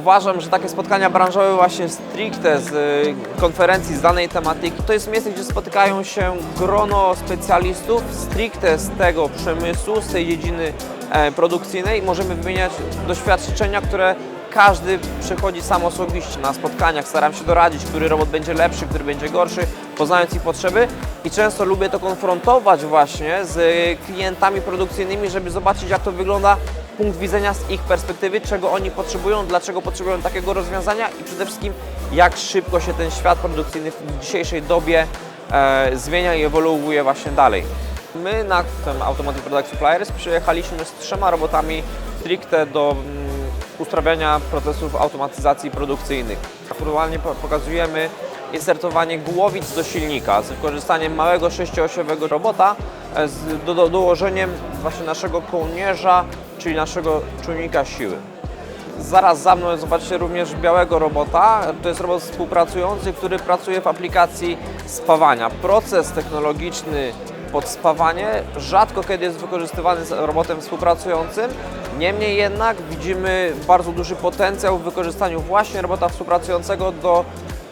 Uważam, że takie spotkania branżowe właśnie stricte z y, konferencji z danej tematyki to jest miejsce, gdzie spotykają się grono specjalistów stricte z tego przemysłu, z tej dziedziny e, produkcyjnej. Możemy wymieniać doświadczenia, które każdy przechodzi sam osobiście na spotkaniach. Staram się doradzić, który robot będzie lepszy, który będzie gorszy, poznając ich potrzeby i często lubię to konfrontować właśnie z klientami produkcyjnymi, żeby zobaczyć jak to wygląda punkt widzenia z ich perspektywy, czego oni potrzebują, dlaczego potrzebują takiego rozwiązania i przede wszystkim jak szybko się ten świat produkcyjny w dzisiejszej dobie e, zmienia i ewoluuje właśnie dalej. My na tym Automotive Product Suppliers przyjechaliśmy z trzema robotami stricte do mm, usprawniania procesów automatyzacji produkcyjnych. Aktualnie po- pokazujemy insertowanie głowic do silnika z wykorzystaniem małego sześciosiowego robota e, z do, do, dołożeniem właśnie naszego kołnierza, czyli naszego czujnika siły. Zaraz za mną zobaczycie również białego robota. To jest robot współpracujący, który pracuje w aplikacji spawania. Proces technologiczny pod spawanie rzadko kiedy jest wykorzystywany z robotem współpracującym. Niemniej jednak widzimy bardzo duży potencjał w wykorzystaniu właśnie robota współpracującego do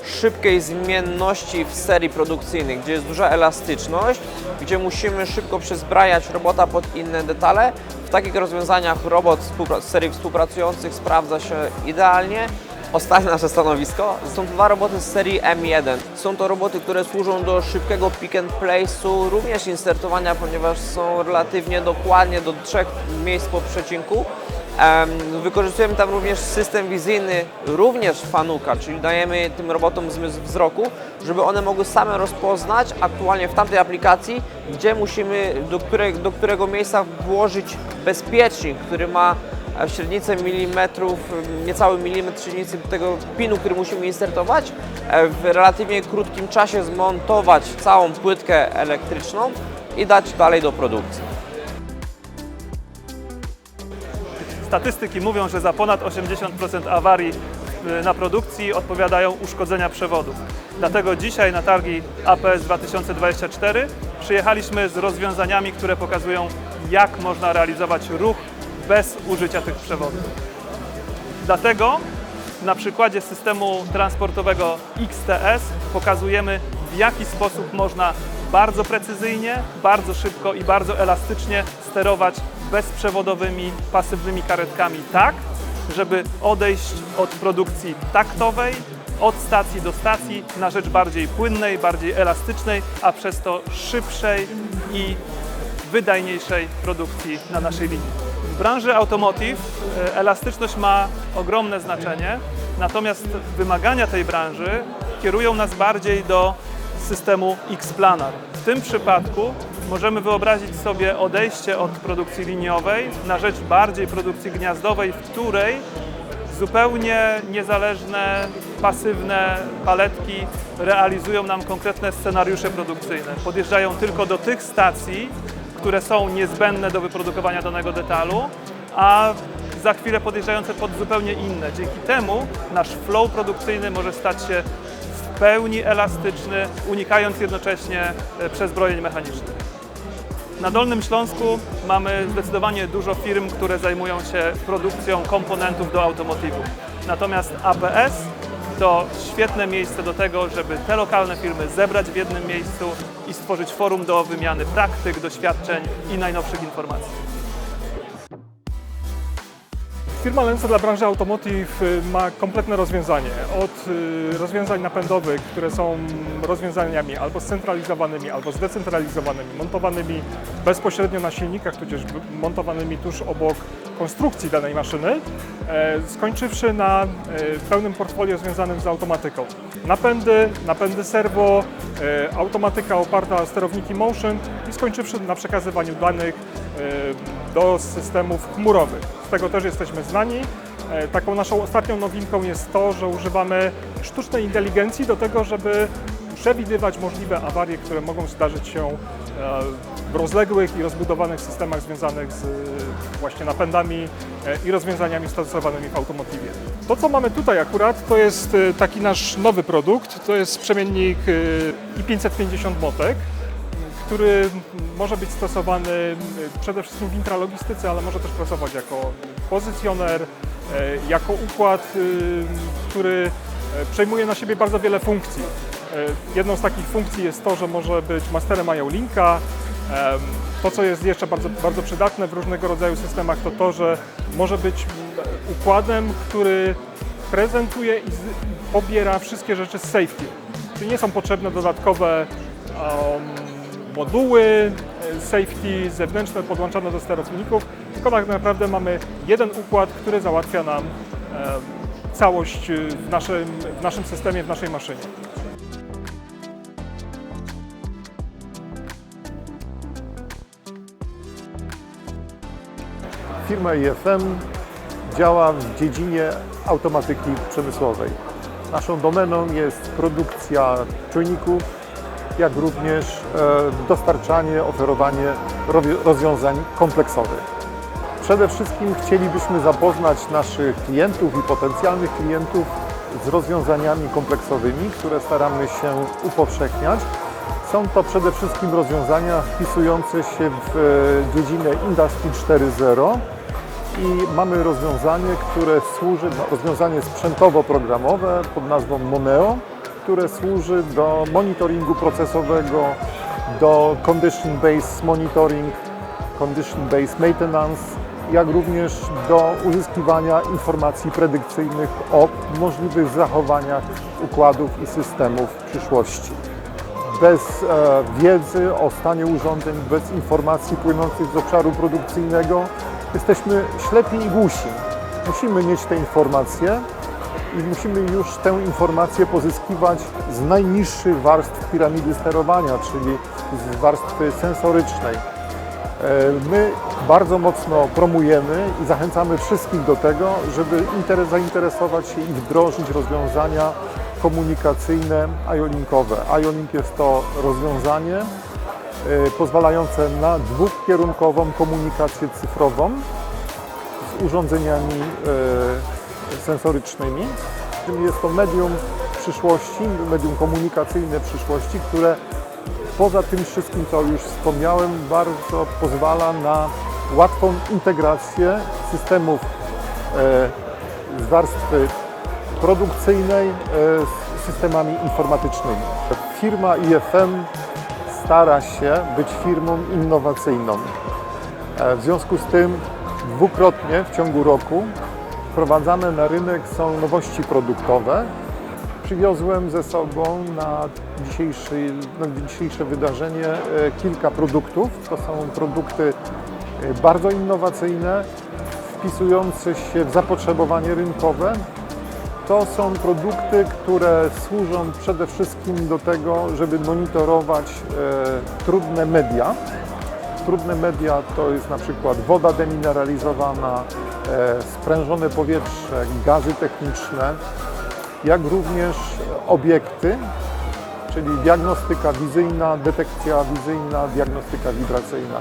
szybkiej zmienności w serii produkcyjnej, gdzie jest duża elastyczność, gdzie musimy szybko przezbrajać robota pod inne detale. W takich rozwiązaniach robot z serii współpracujących sprawdza się idealnie. Ostatnie nasze stanowisko. Są dwa roboty z serii M1. Są to roboty, które służą do szybkiego pick and place'u, również insertowania, ponieważ są relatywnie dokładnie do trzech miejsc po przecinku. Em, Wykorzystujemy tam również system wizyjny, również Fanuka, czyli dajemy tym robotom zmysł wzroku, żeby one mogły same rozpoznać aktualnie w tamtej aplikacji, gdzie musimy, do, które, do którego miejsca włożyć bezpiecznik, który ma e, średnicę milimetrów, niecały milimetr średnicy tego pinu, który musimy insertować, e, w relatywnie krótkim czasie zmontować całą płytkę elektryczną i dać dalej do produkcji. Statystyki mówią, że za ponad 80% awarii y, na produkcji odpowiadają uszkodzenia przewodów. Dlatego dzisiaj na targi APS 2024 przyjechaliśmy z rozwiązaniami, które pokazują, jak można realizować ruch bez użycia tych przewodów. Dlatego na przykładzie systemu transportowego XTS pokazujemy, w jaki sposób można bardzo precyzyjnie, bardzo szybko i bardzo elastycznie sterować bezprzewodowymi, pasywnymi karetkami tak, żeby odejść od produkcji taktowej, od stacji do stacji na rzecz bardziej płynnej, bardziej elastycznej, a przez to szybszej i wydajniejszej produkcji na naszej linii. W branży automotive e, elastyczność ma ogromne znaczenie, natomiast wymagania tej branży kierują nas bardziej do systemu X-Planar. Tym przypadku możemy wyobrazić sobie odejście od produkcji liniowej na rzecz bardziej produkcji gniazdowej, w której zupełnie niezależne, pasywne paletki realizują nam konkretne scenariusze produkcyjne. Podjeżdżają tylko do tych stacji, które są niezbędne do wyprodukowania danego detalu, a za chwilę podjeżdżające pod zupełnie inne. Dzięki temu nasz flow produkcyjny może stać się w pełni elastyczny, unikając jednocześnie e, przezbrojeń mechanicznych. Na Dolnym Śląsku mamy zdecydowanie dużo firm, które zajmują się produkcją komponentów do automotywu. Natomiast APS to świetne miejsce do tego, żeby te lokalne firmy zebrać w jednym miejscu i stworzyć forum do wymiany praktyk, doświadczeń i najnowszych informacji. Firma Lensa dla branży automotive y, ma kompletne rozwiązanie. Od y, rozwiązań napędowych, które są rozwiązaniami albo scentralizowanymi, albo zdecentralizowanymi, montowanymi bezpośrednio na silnikach, tudzież montowanymi tuż obok konstrukcji danej maszyny, e, skończywszy na e, pełnym portfolio związanym z automatyką. Napędy, napędy serwo, e, automatyka oparta o sterowniki motion i skończywszy na przekazywaniu danych do systemów chmurowych. Z tego też jesteśmy E, Taką naszą ostatnią nowinką jest to, że używamy sztucznej inteligencji do tego, żeby przewidywać możliwe awarie, które mogą zdarzyć się e, w rozległych i rozbudowanych systemach związanych z właśnie napędami e, i rozwiązaniami stosowanymi w automotywie. To, co mamy tutaj akurat, to jest taki nasz nowy produkt. To jest przemiennik e, i550 Motek który może być stosowany y, przede wszystkim w intralogistyce, ale może też pracować jako pozycjoner, jako układ, y, który przejmuje na siebie bardzo wiele funkcji. Jedną z takich funkcji jest to, że może być masterem IO-Linka. Em, To, co jest jeszcze bardzo, bardzo przydatne w różnego rodzaju systemach, to to, że może być układem, który prezentuje i pobiera wszystkie rzeczy z safety. Czyli nie są potrzebne dodatkowe em, moduły safety zewnętrzne podłączane do sterowników, tylko tak naprawdę mamy jeden układ, który załatwia nam całość y, w naszym, w naszym systemie, w naszej maszynie. Firma IFM działa w dziedzinie automatyki przemysłowej. Naszą domeną jest produkcja czujników, jak również e, dostarczanie, oferowanie rozwiązań kompleksowych. Przede wszystkim chcielibyśmy zapoznać naszych klientów i potencjalnych klientów z rozwiązaniami kompleksowymi, które staramy się upowszechniać. Są to przede wszystkim rozwiązania wpisujące się w e, dziedzinę Industry 4.0 i mamy rozwiązanie, które służy, rozwiązanie sprzętowo-programowe pod nazwą Moneo, które służy do monitoringu procesowego, do condition-based monitoring, condition-based maintenance, jak również do uzyskiwania informacji predykcyjnych o możliwych zachowaniach układów i systemów w przyszłości bez e, wiedzy o stanie urządzeń, bez informacji płynących z obszaru produkcyjnego, jesteśmy ślepi i głusi. Musimy mieć te informacje i musimy już tę informację pozyskiwać z najniższych warstw piramidy sterowania, czyli z warstwy sensorycznej. E, My bardzo mocno promujemy i zachęcamy wszystkich do tego, żeby inter- zainteresować się i wdrożyć rozwiązania komunikacyjne IO-linkowe. IO-link jest to rozwiązanie e, pozwalające na dwukierunkową komunikację cyfrową z urządzeniami e, sensorycznymi. Tym Jest to medium przyszłości, medium komunikacyjne przyszłości, które poza tym wszystkim, co już wspomniałem, bardzo pozwala na łatwą integrację systemów e, z warstwy produkcyjnej e, z systemami informatycznymi. Firma IFM stara się być firmą innowacyjną. E, W związku z tym dwukrotnie w ciągu roku wprowadzane na rynek są nowości produktowe. Przywiozłem ze sobą na, na dzisiejsze wydarzenie e, kilka produktów. To są produkty e, bardzo innowacyjne, wpisujące się w zapotrzebowanie rynkowe. To są produkty, które służą przede wszystkim do tego, żeby monitorować e, trudne media. Trudne media to jest na przykład woda demineralizowana, e, sprężone powietrze, gazy techniczne, jak również obiekty, czyli diagnostyka wizyjna, detekcja wizyjna, diagnostyka wibracyjna.